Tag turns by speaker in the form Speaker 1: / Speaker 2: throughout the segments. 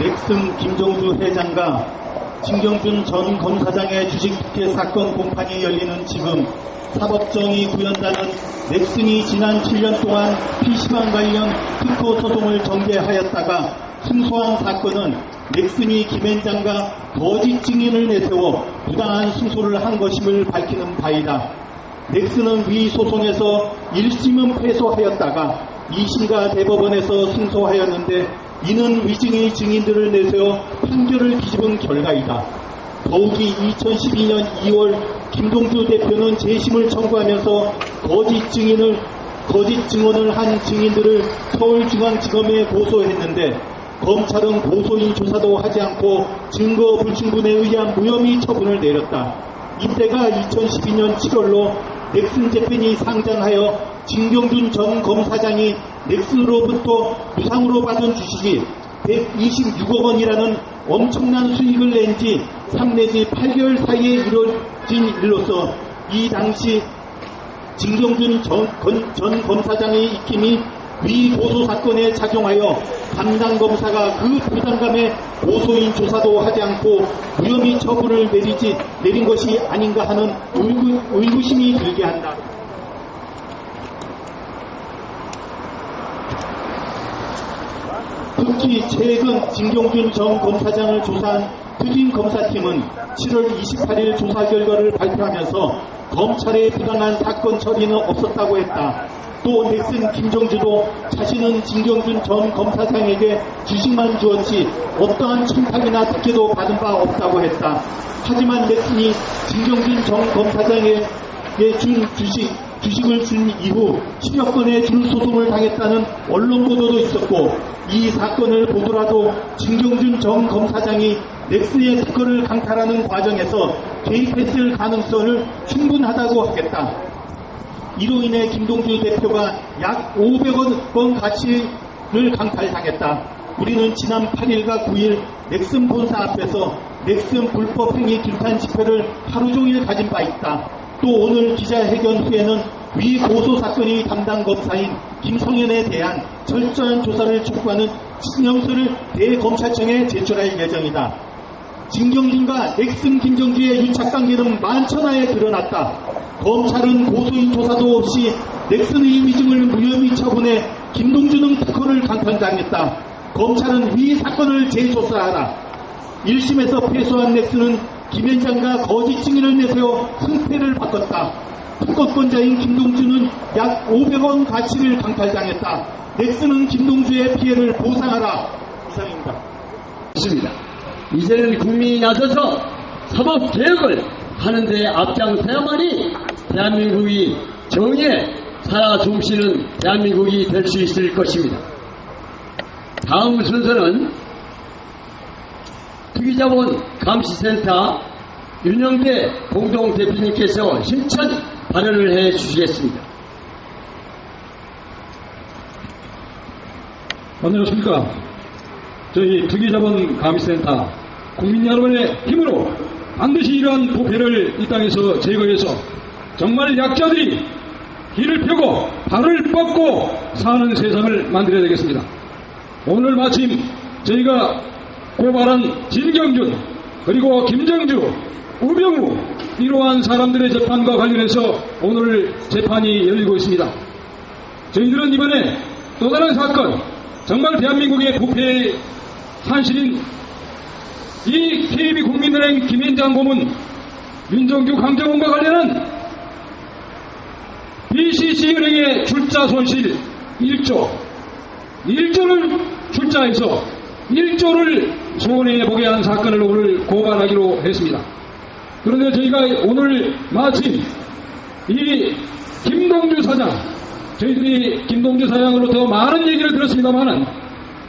Speaker 1: 넥슨 김종주 회장과 진경준 전 검사장의 주식 특혜 사건 공판이 열리는 지금 사법정의 구현단은 넥슨이 지난 7년 동안 PC방 관련 특허 소송을 전개하였다가 승소한 사건은 넥슨이 김앤장과 거짓 증인을 내세워 부당한 승소를 한 것임을 밝히는 바이다. 넥슨은 위 소송에서 1심은 패소하였다가 2심과 대법원에서 승소하였는데 이는 위증의 증인들을 내세워 판결을 뒤집은 결과이다. 더욱이 2012년 2월 김동주 대표는 재심을 청구하면서 거짓 증인을 거짓 증언을 한 증인들을 서울중앙지검에 고소했는데 검찰은 고소인 조사도 하지 않고 증거 불충분에 의한 무혐의 처분을 내렸다. 이때가 2012년 7월로 넥슨 재팬이 상장하여 진경준 전 검사장이 넥슨으로부터 무상으로 받은 주식이 126억 원이라는 엄청난 수익을 낸 지 3 내지 8개월 사이에 이루어진 일로서 이 당시 진경준 전, 건- 전 검사장의 입김이 위 고소 사건에 작용하여 담당 검사가 그 부담감에 고소인 조사도 하지 않고 무혐의 처분을 내리지 내린 것이 아닌가 하는 의구, 의구심이 들게 한다. 특히 최근 진경준 전 검사장을 조사한 특임 검사팀은 7월 28일 조사 결과를 발표하면서 검찰의 부당한 사건 처리는 없었다고 했다. 또 넥슨 김정주도 자신은 진경준 전 검사장에게 주식만 주었지 어떠한 청탁이나 특혜도 받은 바 없다고 했다. 하지만 넥슨이 진경준 전 검사장에게 준 주식 주식을 준 이후 10여 건의 줄소송을 당했다는 언론 보도도 있었고 이 사건을 보더라도 진경준 전 검사장이 넥슨의 특허를 강탈하는 과정에서 개입했을 가능성을 충분하다고 하겠다. 이로 인해 김동주 대표가 약 500억 원 가치를 강탈당했다. 우리는 지난 8일과 9일 넥슨 본사 앞에서 넥슨 불법 행위 김탄 집회를 하루 종일 가진 바 있다. 또 오늘 기자회견 후에는 위 고소 사건의 담당 검사인 김성현에 대한 철저한 조사를 촉구하는 신명서를 대검찰청에 제출할 예정이다. 진경준과 넥슨 김정주의 유착관계는 만천하에 드러났다. 검찰은 고소인 조사도 없이 넥슨의 위증을 무혐의 처분해 김동준은 특허를 강탈당했다. 검찰은 위 사건을 재조사하라. 1심에서 패소한 넥슨은 김현 장과 거짓 증인을 내세워 승패를 바꿨다. 특허권자인 김동주는 약 500원 가치를 강탈당했다. 넥슨은 김동주의 피해를 보상하라. 이상입니다.
Speaker 2: 있습니다. 이제는 국민이 나서서 사법 개혁을 하는 데 앞장서야만이 대한민국이 정의에 살아 숨쉬는 대한민국이 될 수 있을 것입니다. 다음 순서는 투기자본 감시센터 윤영대 공동대표님께서 신천 발언을 해 주시겠습니다.
Speaker 3: 안녕하십니까. 저희 투기자본 감시센터 국민 여러분의 힘으로 반드시 이러한 부패를 이 땅에서 제거해서 정말 약자들이 길을 펴고 발을 뻗고 사는 세상을 만들어야 되겠습니다. 오늘 마침 저희가 고발한 진경준 그리고 김정주 우병우 이러한 사람들의 재판과 관련해서 오늘 재판이 열리고 있습니다. 저희들은 이번에 또 다른 사건 정말 대한민국의 부패의 산실인 이 KB 국민은행 김현장 고문 민정규 강정원과 관련한 BCC은행의 출자 손실 1조 1조를 출자해서 1조를 손해보게 한 사건을 오늘 고발하기로 했습니다. 그런데 저희가 오늘 마침 이 김동주 사장 저희들이 김동주 사장으로부터 많은 얘기를 들었습니다만은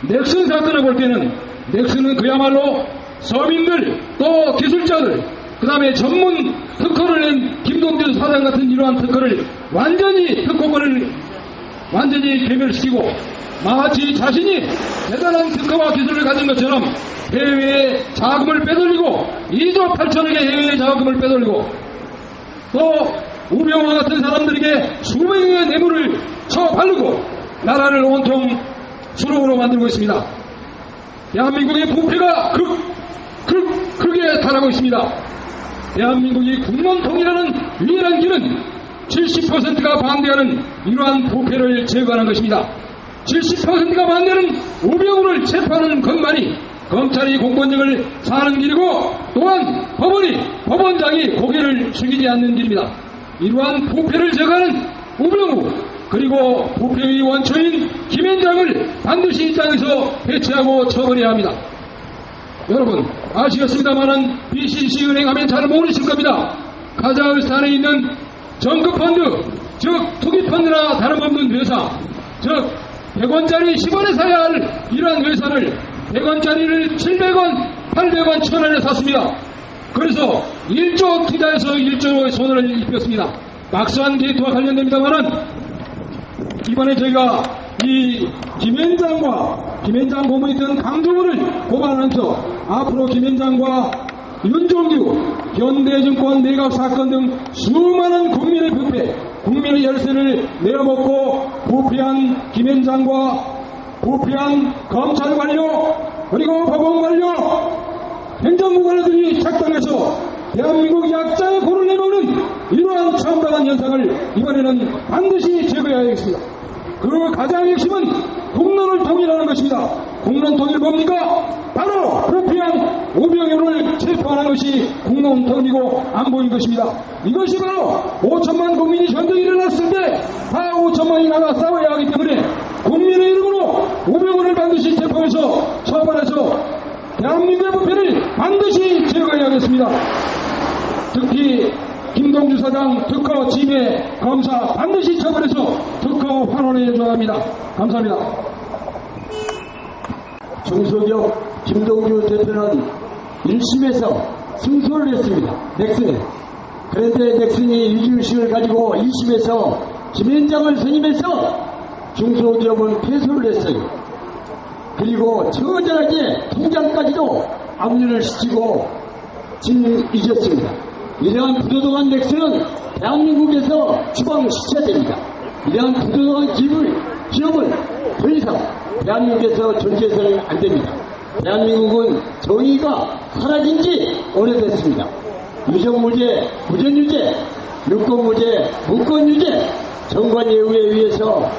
Speaker 3: 넥슨 사건을 볼 때는 넥슨은 그야말로 서민들 또 기술자들 그 다음에 전문 특허를 낸 김동주 사장 같은 이러한 특허를 완전히 특허권을 완전히 괴멸시키고 마치 자신이 대단한 특허와 기술을 가진 것처럼 해외에 자금을 빼돌리고 2조 8천억의 해외 자금을 빼돌리고 또 우병우와 같은 사람들에게 수백억의 뇌물을 쳐바르고 나라를 온통 수렁으로 만들고 있습니다. 대한민국의 부패가 극, 극, 극에 달하고 있습니다. 대한민국이 국론통이라는 유일한 길은 70%가 반대하는 이러한 부패를 제거하는 것입니다. 70%가 반대하는 우병우를 체포하는 것만이 검찰이 공권력을 사는 길이고 또한 법원이 법원장이 고개를 숙이지 않는 길입니다. 이러한 부패를 제거하는 우병우 그리고 부패의 원초인 김현장을 반드시 이 땅에서 해체하고 처벌해야 합니다. 여러분 아시겠습니다만은 BCC 은행 하면 잘 모르실 겁니다. 카자흐스탄에 있는 정급 펀드 즉 투기 펀드나 다름없는 회사 즉 100원짜리 10원에 사야 할 이러한 회사를 100원짜리를 700원 800원 1000원에 샀습니다. 그래서 1조 투자해서 1조의 손해를 입혔습니다. 막수한 게이트와 관련됩니다만은 이번에 저희가 이 김현장과 김현장 고문이 든 강정호를 고발하면서 앞으로 김현장과 윤종규, 현대증권 내각 사건 등 수많은 국민의 부패, 국민의 열쇠를 내어먹고 부패한 김현장과 부패한 검찰 관료 그리고 법원 관료 행정부 관료들이 착당해서 대한민국 약자의 골을 내놓는 이러한 참담한 현상을 이번에는 반드시 제거해야겠습니다. 그 가장 핵심은 국론을 통일하는 것입니다. 국론 통일 뭡니까? 바로 부패한 오병현을 체포하는 것이 국론 통일이고 안보인 것입니다. 이것이 바로 5천만 국민이 현장에 일어났을 때 다 5천만이 나가 싸워야 하기 때문에 국민의 이름으로 오병헌을 반드시 체포해서 처벌해서 대한민국의 부패를 반드시 제거해야겠습니다. 특히 김동주 사장 특허 지배 검사 반드시 처벌해서 특허 환원해 줘야 합니다. 감사합니다.
Speaker 2: 중소기업 김동주 대표는 1심에서 승소를 했습니다. 넥슨에. 그런데 넥슨이 이주식을 가지고 2심에서 김현장을 선임해서 중소기업은 패소를 했어요. 그리고 처절하게 통장까지도 압류를 시키고 진 잊었습니다. 이러한 부도덕한 넥슨은 대한민국에서 추방시켜야 됩니다. 이러한 부도덕한 기업을 더 이상 대한민국에서 존재해서는 안 됩니다. 대한민국은 정의가 사라진 지 오래됐습니다. 유정무죄, 무전유죄, 유권무죄, 무권유죄, 정관예우에 의해서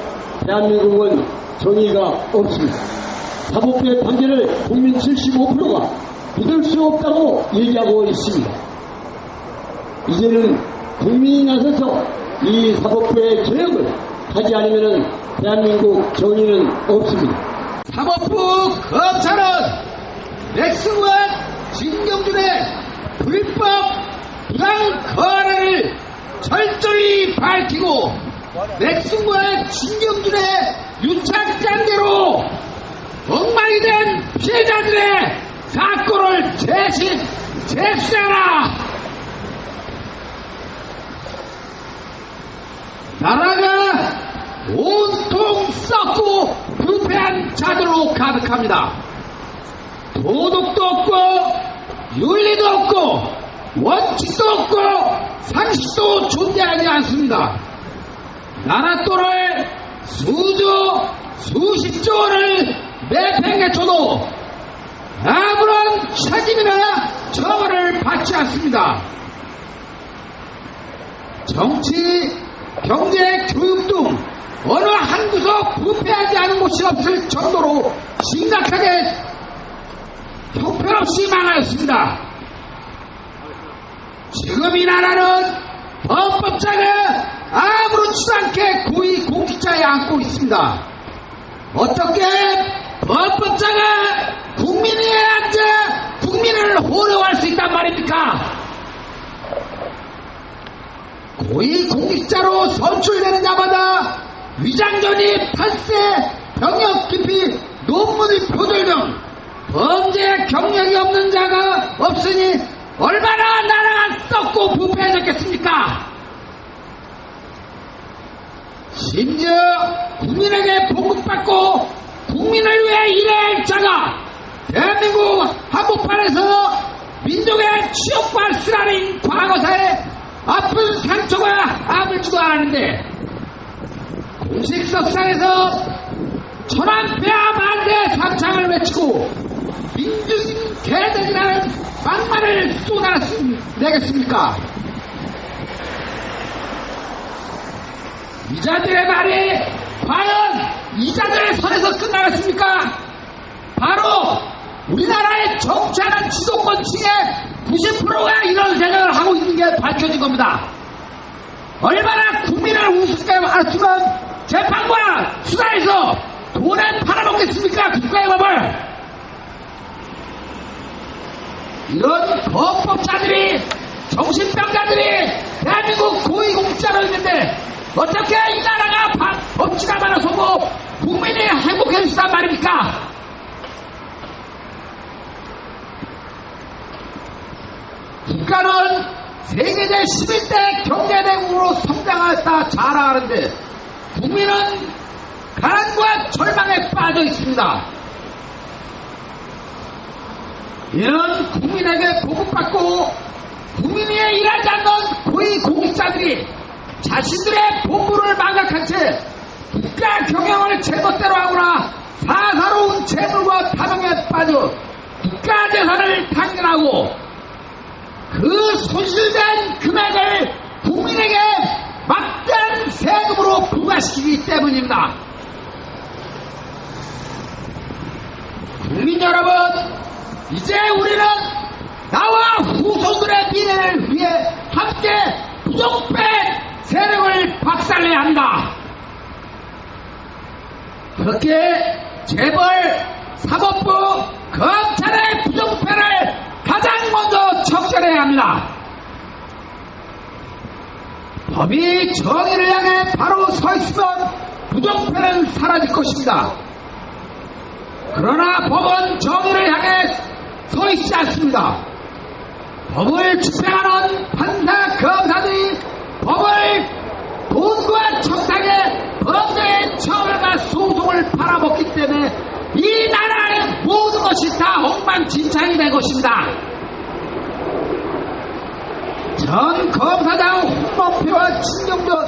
Speaker 2: 대한민국은 정의가 없습니다. 사법부의 판결을 국민 75%가 믿을 수 없다고 얘기하고 있습니다. 이제는 국민이 나서서 이 사법부의 개혁을 하지 않으면 대한민국 정의는 없습니다.
Speaker 4: 사법부 검찰은 넥슨과 진경준의 불법 부당 거래를 철저히 밝히고 넥슨과 진경준의 유착관계로 엉망이 된 피해자들의 사건을 대신 제수하라 나라가 온통 썩고 부패한 자들로 가득합니다. 도덕도 없고 윤리도 없고 원칙도 없고 상식도 존재하지 않습니다. 나라 돈을 수조 수십조 원을 내팽개쳐도 아무런 책임이나 처벌을 받지 않습니다. 정치, 경제, 교육 등 어느 한 구석 부패하지 않은 곳이 없을 정도로 심각하게 형편없이 망하였습니다. 지금 이 나라는 헌법자가 아무렇지도 않게 고위 공직자에 앉고 있습니다. 어떻게 헌법자가 국민에 앉아 국민을 호령할 수 있단 말입니까? 고위 공직자로 선출되는 자마다 위장전입, 탈세, 병역 논문의 표절 등 범죄 경력이 없는 자가 없으니 얼마나 나라가 썩고 부패해졌겠습니까? 심지어 국민에게 봉급받고 국민을 위해 일해야 할 자가 대한민국 한복판에서 민족의 치욕과 쓰라린 과거사에 아픈 상처가 아물지도 않았는데 공식 석상에서 천안폐하 만대 상창을 외치고 민주인 개들이라는 막말을 쏟아내겠습니까? 이자들의 말이 과연 이자들의 선에서 끝나겠습니까? 바로 우리나라의 정치하는 지도권층의 90%가 이런 생각을 하고 있는 게 밝혀진 겁니다. 얼마나 국민을 우습게 말했으면 재판과 수사에서 돈에 팔아먹겠습니까? 국가의 법을. 이런 거법자들이 정신병자들이 대한민국 고위공직자로 있는데 어떻게 이 나라가 바- 법치가 많아서 뭐 국민이 행복해지단 말입니까? 국가는 세계제 11대 경제대국으로 성장했다 자랑하는데 국민은 가난과 절망에 빠져 있습니다. 이런 국민에게 보급받고 국민이 일하지 않는 고위 공직자들이 자신들의 본부를 망각한 채 국가 경영을 제멋대로 하거나 사사로운 재물과 타령에 빠져 국가 재산을 당연하고 그 손실된 금액을 국민에게 막대한 세금으로 부과시키기 때문입니다. 국민 여러분, 이제 우리는 나와 후손들의 미래를 위해 함께 부정패 세력을 박살내야 한다. 그렇게 재벌, 사법부, 검찰의 부정패를 가장 먼저 척결해야 합니다. 법이 정의를 향해 바로 서 있으면 부정패는 사라질 것입니다. 그러나 법은 정의를 향해 서 있지 않습니다. 법을 집행하는 판사, 검사들이 법을 돈과 청탁에 범죄의 처벌과 소송을 팔아먹기 때문에 이 나라의 모든 것이 다 엉망진창이 된 것입니다. 전 검사장 홍범표와 진경전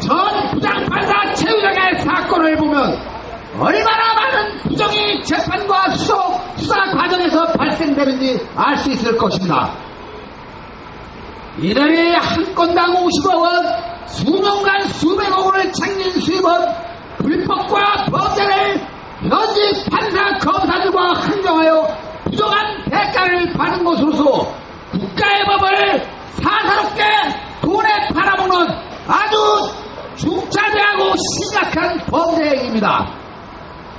Speaker 4: 전 부장판사 최유정의 사건을 보면 얼마나 많은 부정이 재판과 수사, 수사 과정에서 발생되는지 알 수 있을 것입니다. 이들이 한 건당 50억 원, 수년간 수백억 원을 챙긴 수입은 불법과 범죄를 현직 판사 검사들과 항정하여 부정한 대가를 받은 것으로서 국가의 법을 사사롭게 돈에 팔아먹는 아주 중차대하고 심각한 범죄 행위입니다.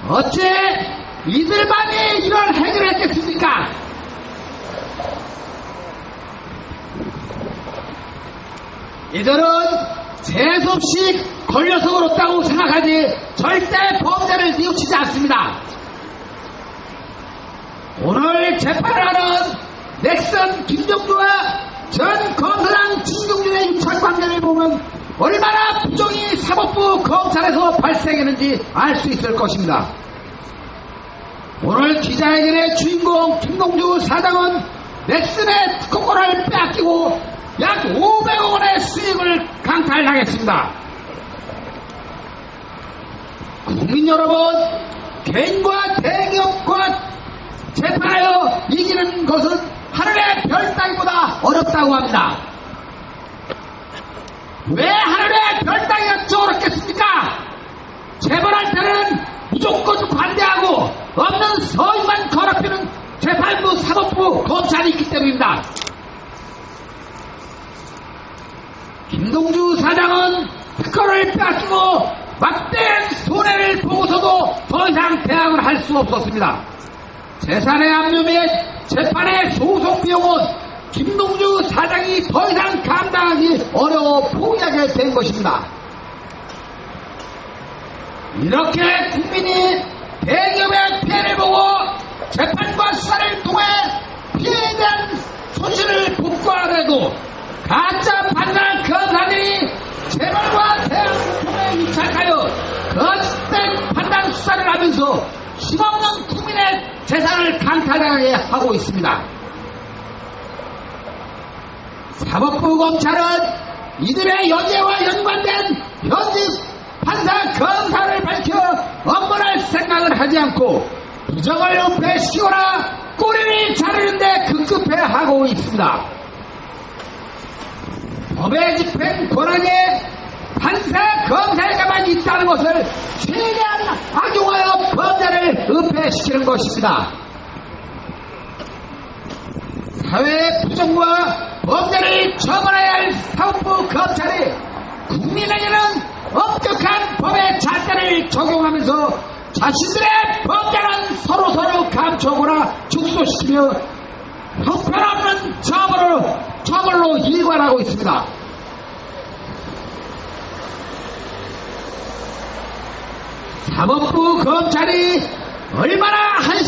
Speaker 4: 어째 이들만이 이런 행위를 했겠습니까? 이들은 재수없이 걸려서 그렇다고 생각하지 절대 범죄를 뉘우치지 않습니다. 오늘 재판을 하는 넥슨 김정주와 전 검사장 진경준의 유착 관계를 보면 얼마나 부정이 사법부 검찰에서 발생했는지 알 수 있을 것입니다. 오늘 기자회견의 주인공 김동주 사장은 넥슨의 특허권을 빼앗기고 약 500억 원의 수익을 강탈당했습니다. 국민 여러분, 개인과 대기업과 재판하여 이기는 것은 하늘의 별 따기보다 어렵다고 합니다. 왜 하늘의 별 따기가 더 어렵겠습니까? 재벌할 때는 무조건 관대하고 없는 서인만 더럽히는 재판부, 사법부, 검찰이 있기 때문입니다. 김동주 사장은 특허를 빼앗기고 막대한 손해를 보고서도 더 이상 대항을 할 수 없었습니다. 재산의 압류 및 재판의 소송 비용은 김동주 사장이 더 이상 감당하기 어려워 포기하게 된 것입니다. 이렇게 국민이 대기업의 피해를 보고 재판과 수사를 통해 피해에 대한 손실을 복구하려고 가짜 판단 검사들이 재벌과 대한민국에 유착하여 거짓된 판단 수사를 하면서 힘없는 국민의 재산을 강탈하게 하고 있습니다. 사법부 검찰은 이들의 연재와 연관된 현직 판사 검사를 밝혀 업무할 생각을 하지 않고 부정을 은폐시키거나 하고 있습니다. 법의 집행 권한에 판사, 검사에게만 있다는 것을 최대한 악용하여 범죄를 은폐시키는 것입니다. 사회의 부정과 범죄를 처벌해야 할 사법부 검찰이 국민에게는 엄격한 법의 잣대를 적용하면서 자신들의 범죄는 서로서로 감추거나 축소시키며 형편없는 처벌로, 처벌로 일관하고 있습니다. 사법부 검찰이 얼마나 한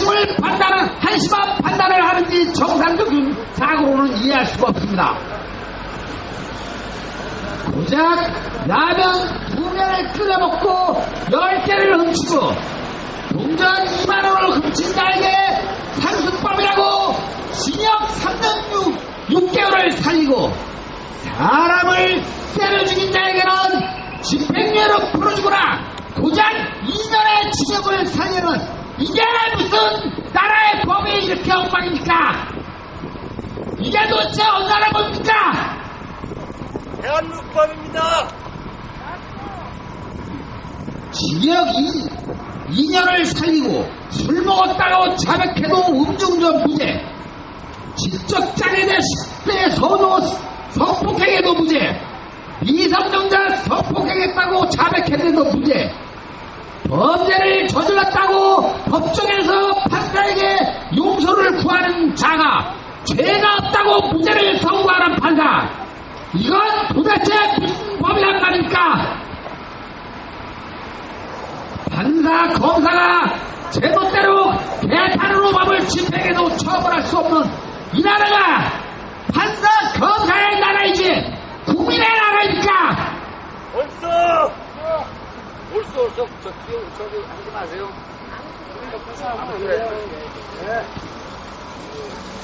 Speaker 4: 심을 판단을, 하는지 정상적인 사고로는 이해할 수가 없습니다. 고작 라면 두 명을 끓여 먹고 열 개를 훔치고 동전 2만 원을 훔친 자에게 상습범이라고 징역 3년 6, 6개월을 살리고 사람을 때려 죽인 자에게는 집행유예로 풀어주거나 고작 2년의 징역을 살리는 이게 무슨 나라의 법이 이렇게 엉망입니까? 이게 도대체 어느 나라 법입니까?
Speaker 5: 대한민국 법입니다.
Speaker 4: 징역 2, 2년을 살리고 술 먹었다고 자백해도 음주운전 무죄 직접 장애된 10대 선호 성폭행에도 무죄 미성년자 성폭행했다고 자백했는데도 무죄 범죄를 저질렀다고 법정에서 판사에게 용서를 구하는 자가 죄가 없다고 무죄를 선고하는 판사 이건 도대체 무슨 법이란 말입니까? 판사, 검사가 제멋대로 개판으로 법을 집행해도 처벌할 수 없는 이 나라가 판사, 검사의 나라이지 국민의 나라입니까?
Speaker 5: 옳소! 옳소, 옳소. 저기, 하지 마세요.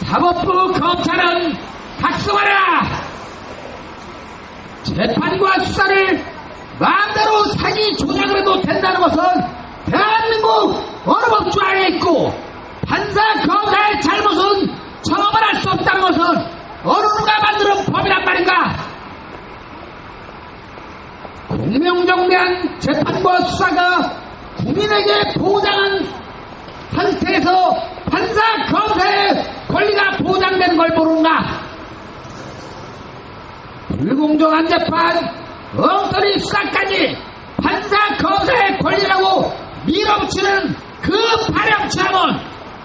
Speaker 4: 사법부 검찰은 각성하라! 재판과 수사를 마음대로 사기 조작을 해도 된다는 것은 대한민국 어느 법주 안에 있고 판사 검사의 잘못은 처벌할 수 없다는 것은 어느 누가 만드는 법이란 말인가 공명정 대한 재판과 수사가 국민에게 보장한 상태에서 판사 검사의 권리가 보장되는 걸 모르는가 불공정한 재판, 엉터리 수사까지 판사 검사의 권리라고 밀어붙이는 그 발령처럼은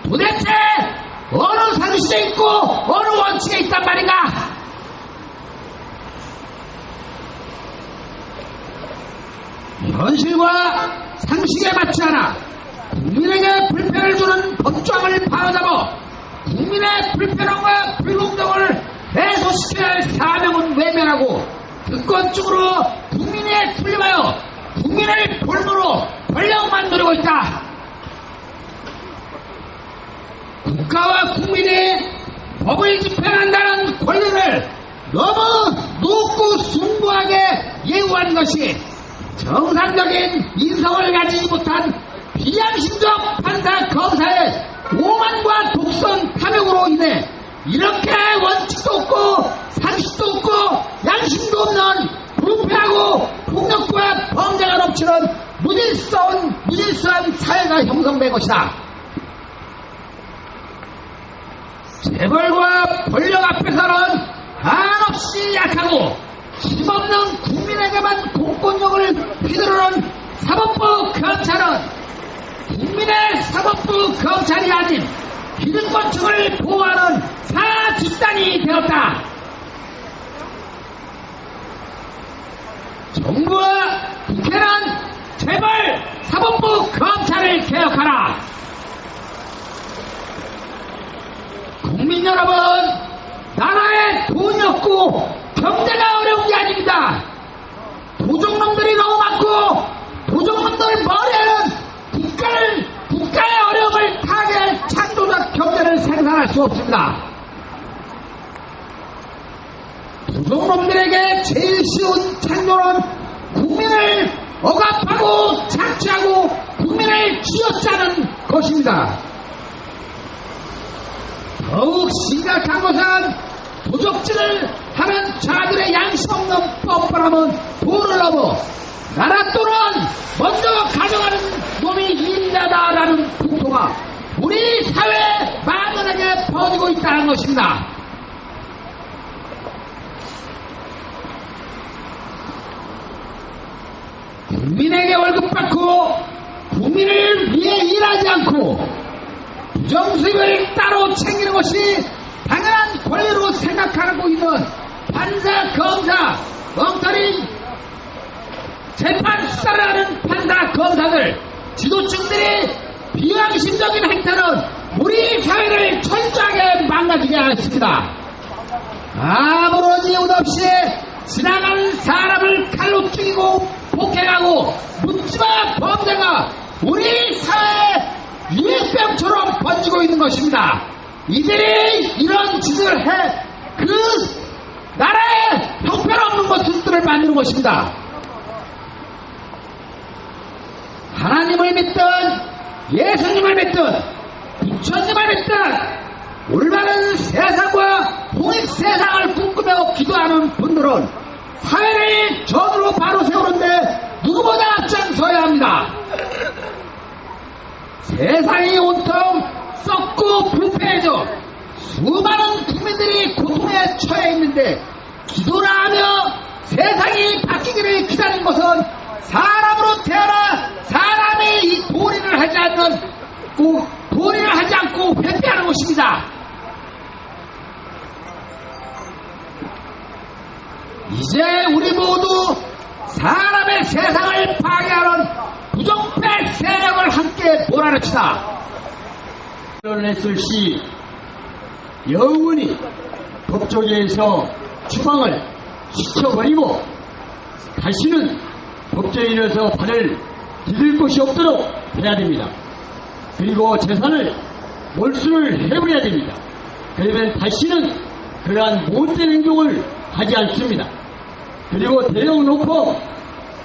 Speaker 4: 도대체 어느 상식에 있고 어느 원칙에 있단 말인가? 현실과 상식에 맞지 않아 국민에게 불편을 주는 법조항을 바로잡아 국민의 불편함과 불공정을 해소시켜야 할 사명은 외면하고 특권적으로 국민에 풀림하여 국민을 볼모로 권력만 누리고 있다. 국가와 국민이 법을 집행한다는 권리를 너무 높고 숭고하게 예우한 것이 정상적인 인성을 가지지 못한 비양심적 판사 검사의 오만과 독선 탐욕으로 인해 이렇게 원칙도 없고 상식도 없고 양심도 없는 부패하고 폭력과 범죄가 넘치는 무질서운 무질서한 사회가 형성된 것이다. 재벌과 권력 앞에서는 한없이 약하고 힘없는 국민에게만 공권력을 휘두르는 사법부 검찰은 국민의 사법부 검찰이 아닌 기득권층을 보호하는 사집단이 되었다. 정부와 국회는 제발 사법부 검찰을 개혁하라. 국민 여러분, 나라에 돈이 없고 경제가. 도둑놈들이 너무 많고 도둑놈들 머리에는 국가를 국가의 어려움을 타개할 창조적 경제를 생산할 수 없습니다. 도둑놈들에게 제일 쉬운 창조는 국민을 억압하고 착취하고 국민을 쥐어짜는 것입니다. 더욱 심각한 것은 도적질을 하는 자들의 양심 없는 뻔뻔함은 도를 넘어 나라 또는 먼저 가져가는 놈이 인자다라는 풍토가 우리 사회에 만연하게 퍼지고 있다는 것입니다. 국민에게 월급 받고 국민을 위해 일하지 않고 부정수입을 따로 챙기는 것이 당연한 권리로 생각하고 있는 판사, 검사, 엉터리 재판 수사를 하는 판사, 검사들, 지도층들이 비양심적인 행태는 우리 사회를 철저하게 망가지게 하였습니다. 아무런 이유 없이 지나가는 사람을 칼로 죽이고 폭행하고 묻지마 범죄가 우리 사회에 유해병처럼 번지고 있는 것입니다. 이들이 이런 짓을 해 그 나라에 형편없는 것들을 만드는 것입니다. 하나님을 믿든 예수님을 믿든 부처님을 믿든 올바른 세상과 홍익 세상을 꿈꾸며 기도하는 분들은 사회를 전으로 바로 세우는데 누구보다 앞장서야 합니다. 세상이 온통 썩고 불패해져 수많은 국민들이 고통에 처해 있는데 기도를 하며 세상이 바뀌기를 기다리는 것은 사람으로 태어나 사람의 이 도리를 하지 않는 꼭 도리를 하지 않고 회피하는 것입니다. 이제 우리 모두 사람의 세상을 파괴하는 부정패 세력을 함께 몰아냅시다.
Speaker 2: 했을 시 영원히 법조계에서 추방을 시켜버리고 다시는 법조인에서 발을 디딜 곳이 없도록 해야 됩니다. 그리고 재산을 몰수를 해버려야 됩니다. 그러면 다시는 그러한 못된 행동을 하지 않습니다. 그리고 대형 로펌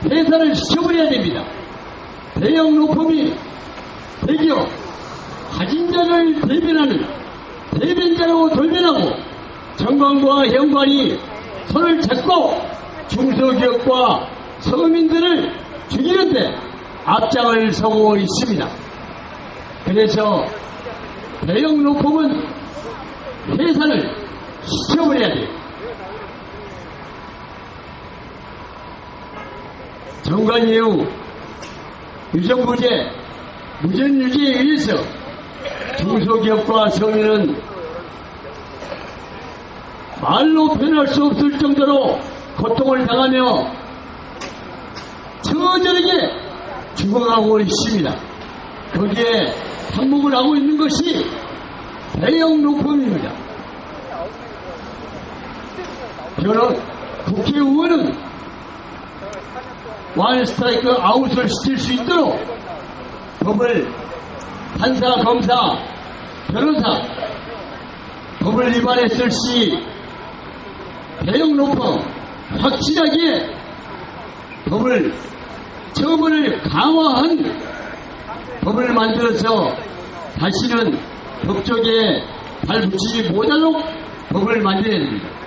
Speaker 2: 폐사를 시켜버려야 됩니다. 대형 로펌이 대기업 가진 자를 대변하는 대변자로 돌변하고 정관과 현관이 손을 잡고 중소기업과 서민들을 죽이는데 앞장을 서고 있습니다. 그래서 대형 로펌은 회사를 시켜버려야 돼요. 정관 이후 유정부제 무전유지에 의해서 중소기업과 서민은 말로 표현할 수 없을 정도로 고통을 당하며 처절하게 죽어가고 있습니다. 거기에 한몫을 하고 있는 것이 대형 로펌입니다. 저는 국회의원은 원 스트라이크 아웃을 시킬 수 있도록 법을 판사, 검사, 변호사 법을 위반했을 시 대형 로펌 확실하게 법을 처벌을 강화한 법을 만들어서 다시는 법조계에 발붙이지 못하도록 법을 만들어야 됩니다.